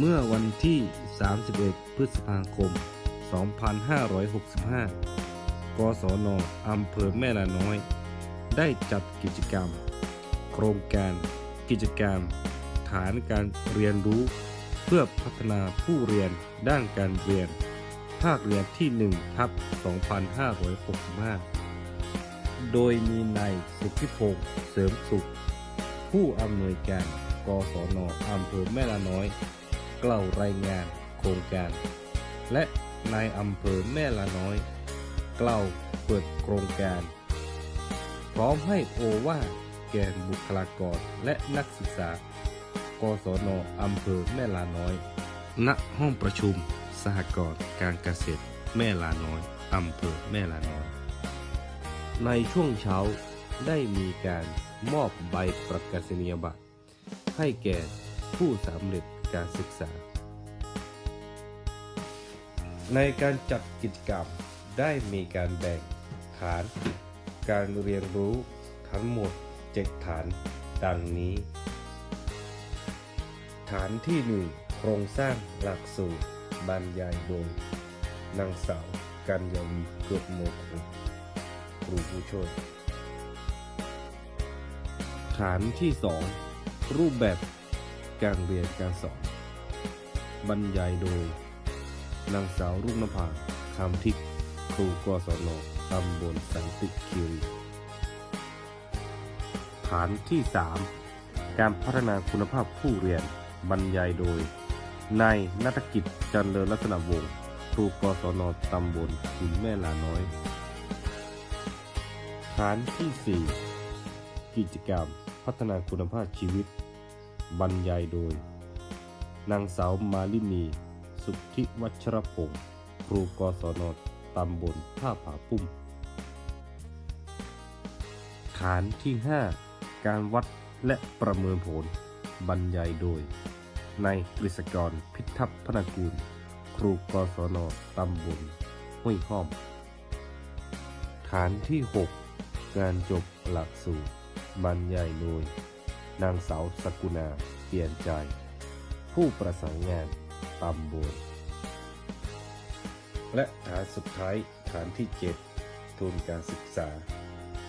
เมื่อวันที่ 31 พฤษภาคม 2565 กศนอำเภอแม่ละน้อย ได้จัดกิจกรรม โครงการ กิจกรรม ฐานการเรียนรู้ เพื่อพัฒนาผู้เรียนด้านการเรียน ภาคเรียนที่1ทับ2565 โดยมีนายสุทธิพงษ์เสริมสุข ผู้อำนวยการกศนอำเภอแม่ละน้อย กล่าวรายงานโครงการ และนายอำเภอแม่ละน้อย กล่าวเปิดโครงการ พร้อมให้โอวาแก่บุคลากรและนักศึกษา กศนอำเภอแม่ลาน้อย ณ ห้องประชุม สหกรณ์การเกษตร แม่ลาน้อยอำเภอแม่ลาน้อย ในช่วงเช้าได้มีการมอบใบประกาศนียบัตรให้แก่ผู้สำเร็จ การศึกษา ในการจัดกิจกรรมได้มีการแบ่งฐาน การเรียนรู้ทั้งหมดเจ็ดฐาน ดังนี้ ฐานที่หนึ่งโครงสร้างหลักสูตรบรรยายโดยนางสาวกัญญาวีเกิดโมคงครูผู้ช่วยฐานที่สองรูปแบบ การเรียนการสอน บรรยายโดย นางสาวรุ่งนภาคำทิพย์ครูกศนตำบลสันติคิรีฐานที่ 3 การพัฒนาคุณภาพผู้เรียน บรรยายโดย นายนัฐกิจจันเลอลักษณะวงศ์ครูกศนตำบลขุนแม่ลาน้อย ฐานที่ 4 กิจกรรมพัฒนาคุณภาพชีวิต บรรยายโดย นางสาวมาลินี สุทธิวัชรพงศ์ครูกศนตำบลท่าผาปุ้ม ฐานที่ 5 การวัดและประเมินผล บรรยายโดยนายกฤษกรพิทัพพนากูล ครูกศนตำบลห้วยห้อม ฐานที่ 6 การจบหลักสูตรบรรยายโดย นางสาวสกุณาเปลี่ยนใจ ผู้ประสานงานตำบลและฐานสุดท้ายฐานที่ 7 ทุนการศึกษา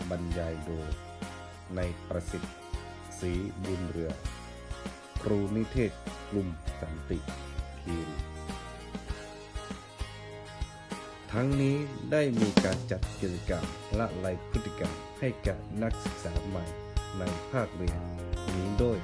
บรรยายโดยในประสิทธิ์ศรีบุญเรือ ครูนิเทศกลุ่มสันติคีรีทั้งนี้ได้มีการจัดกิจกรรมละลายพฤติกรรมให้กับนักศึกษาใหม่ในภาคเรียน นี้โดย